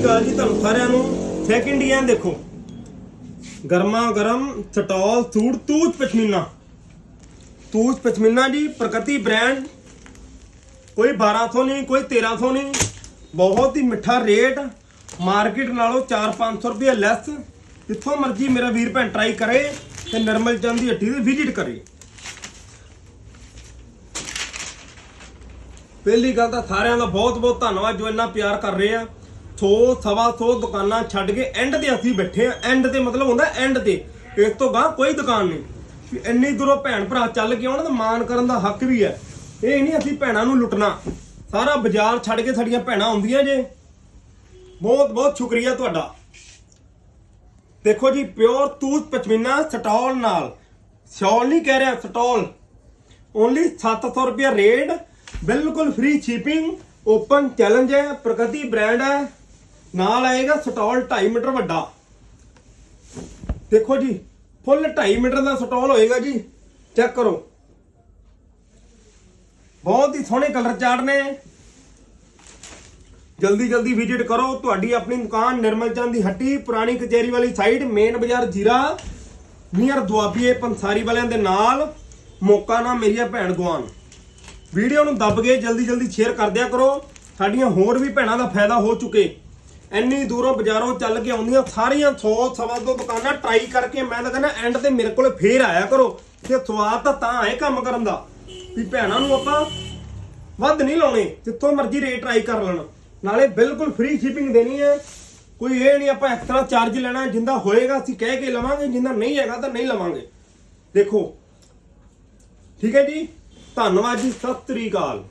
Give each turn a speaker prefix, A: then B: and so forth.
A: ਸ੍ਰੀ ਅਕਾਲ ਜੀ ਤੁਹਾਨੂੰ ਸਾਰਿਆਂ ਨੂੰ। ਸੈਕਿੰਡ ਹੀ ਦੇਖੋ। ਗਰਮਾ ਗਰਮ ਸਟਾਲ ਸੂਟ ਤੂਜ ਪਸ਼ਮੀਨਾ। ਤੂਜ ਪਸ਼ਮੀਨਾ ਜੀ ਪ੍ਰਕਤੀ ਬ੍ਰਾਂਡ ਕੋਈ 1200 ਨਹੀਂ, ਕੋਈ 1300 ਨਹੀਂ। ਬਹੁਤ ਹੀ ਮਿੱਠਾ ਰੇਟ ਮਾਰਕੀਟ ਨਾਲੋਂ 4-500 ਰੁਪਏ ਲੈਸ ਜਿੱਥੋਂ ਮਰਜ਼ੀ ਮੇਰਾ ਵੀਰ ਭੈਣ ਟਰਾਈ ਕਰੇ ਤੇ ਨਰਮਲ ਚੰਦ ਦੀ ਹੱਟੀ ਤੇ ਵਿਜ਼ਿਟ ਕਰੇ। ਪਹਿਲੀ ਗੱਲ ਤਾਂ ਸਾਰਿਆਂ ਦਾ ਬਹੁਤ ਬਹੁਤ ਧੰਨਵਾਦ ਜੋ ਇੰਨਾ ਪਿਆਰ ਕਰ ਰਹੇ ਆ। ਸੌ ਸਵਾ ਸੌ ਦੁਕਾਨਾਂ ਛੱਡ ਕੇ ਐਂਡ ਤੇ ਅਸੀਂ ਬੈਠੇ ਆ ਐਂਡ ਤੇ ਮਤਲਬ ਹੁੰਦਾ ਐਂਡ ਤੇ। ਇਸ ਤੋਂ ਗਾਂ ਕੋਈ ਦੁਕਾਨ ਨਹੀਂ। ਇੰਨੀ ਦੂਰੋਂ ਭੈਣ ਭਰਾ ਚੱਲ ਕੇ ਆਉਣ ਤਾਂ ਮਾਨ ਕਰਨ ਦਾ ਹੱਕ ਵੀ ਹੈ। ਇਹ ਨਹੀਂ ਅਸੀਂ ਭੈਣਾਂ ਨੂੰ ਲੁੱਟਣਾ। ਸਾਰਾ ਬਾਜ਼ਾਰ ਛੱਡ ਕੇ ਸਾਡੀਆਂ ਭੈਣਾਂ ਆਉਂਦੀਆਂ ਜੇ। ਬਹੁਤ ਬਹੁਤ ਸ਼ੁਕਰੀਆ ਤੁਹਾਡਾ। ਦੇਖੋ ਜੀ ਪਿਓਰ ਤੂਤ ਪਚਮੀਨਾ ਸਟਾਲ ਨਾਲ। ਸ਼ਾਲ ਨਹੀਂ ਕਹਿ ਰਿਹਾ, ਸਟਾਲ। ਓਨਲੀ 700 ਰੁਪਏ ਰੇਟ। ਬਿਲਕੁਲ ਫ੍ਰੀ ਸ਼ਿਪਿੰਗ ਓਪਨ ਚੈਲੰਜ ਹੈ, ਪ੍ਰਗਤੀ ਬ੍ਰਾਂਡ ਹੈ। ਨਾਲ ਆਏਗਾ ਸਟਾਲ 2.5 ਮੀਟਰ ਵੱਡਾ। ਦੇਖੋ ਜੀ, ਫੁੱਲ 2.5 ਮੀਟਰ ਦਾ ਸਟਾਲ ਹੋਏਗਾ ਜੀ। ਚੈੱਕ ਕਰੋ। ਬਹੁਤ ਹੀ ਸੋਹਣੇ ਕਲਰ ਚਾਰਟ ਨੇ। ਜਲਦੀ ਜਲਦੀ ਵਿਜ਼ਿਟ ਕਰੋ। ਤੁਹਾਡੀ ਆਪਣੀ ਦੁਕਾਨ ਨਿਰਮਲ ਚੰਦ ਦੀ ਹੱਟੀ, ਪੁਰਾਣੀ ਕਚਹਿਰੀ ਵਾਲੀ ਸਾਈਡ, ਮੇਨ ਬਾਜ਼ਾਰ ਜੀਰਾ ਨੀਅਰ ਦੁਆਬੀਏ ਪੰਸਾਰੀ ਵਾਲਿਆਂ ਦੇ ਨਾਲ। ਮੌਕਾ ਨਾ ਮੇਰੀਆਂ ਭੈਣ ਗਵਾਨ ਵੀਡੀਓ ਨੂੰ ਦੱਬ ਕੇ ਜਲਦੀ ਜਲਦੀ ਸ਼ੇਅਰ ਕਰ ਦਿਆ ਕਰੋ। ਸਾਡੀਆਂ ਹੋਰ ਵੀ ਭੈਣਾਂ ਦਾ ਫਾਇਦਾ ਹੋ ਚੁੱਕੇ। ਇੰਨੀ ਦੂਰੋਂ ਬਾਜ਼ਾਰੋਂ ਚੱਲ ਕੇ ਆਉਂਦੀਆਂ ਸਾਰੀਆਂ 100 ਸਵਾ ਦੋ ਦੁਕਾਨਾਂ ਟਰਾਈ ਕਰਕੇ ਮੈਂ ਤਾਂ ਕਹਿੰਦਾ ਐਂਡ ਤੇ ਮੇਰੇ ਕੋਲ ਫੇਰ ਆਇਆ ਕਰੋ। ਤੇ ਸਵਾਦ ਤਾਂ ਤਾਂ ਆਏ ਕੰਮ ਕਰਨ ਦਾ। ਵੀ ਭੈਣਾਂ ਨੂੰ ਆਪਾਂ ਵੱਧ ਨਹੀਂ ਲਾਉਣੇ, ਜਿੱਥੋਂ ਮਰਜ਼ੀ ਰੇਟ ਟਰਾਈ ਕਰ ਲੈਣ। ਨਾਲੇ ਬਿਲਕੁਲ ਫ੍ਰੀ ਸ਼ਿਪਿੰਗ ਦੇਣੀ ਹੈ। ਕੋਈ ਇਹ ਨਹੀਂ ਆਪਾਂ ਐਕਸਟਰਾ ਚਾਰਜ ਲੈਣਾ, ਜਿੰਦਾ ਹੋਏਗਾ ਅਸੀਂ ਕਹਿ ਕੇ ਲਵਾਂਗੇ, ਜਿੰਦਾ ਨਹੀਂ ਹੈਗਾ ਤਾਂ ਨਹੀਂ ਲਵਾਂਗੇ। ਦੇਖੋ, ਠੀਕ ਹੈ ਜੀ? ਧੰਨਵਾਦ ਜੀ, ਸਤਿ ਸ੍ਰੀ ਅਕਾਲ।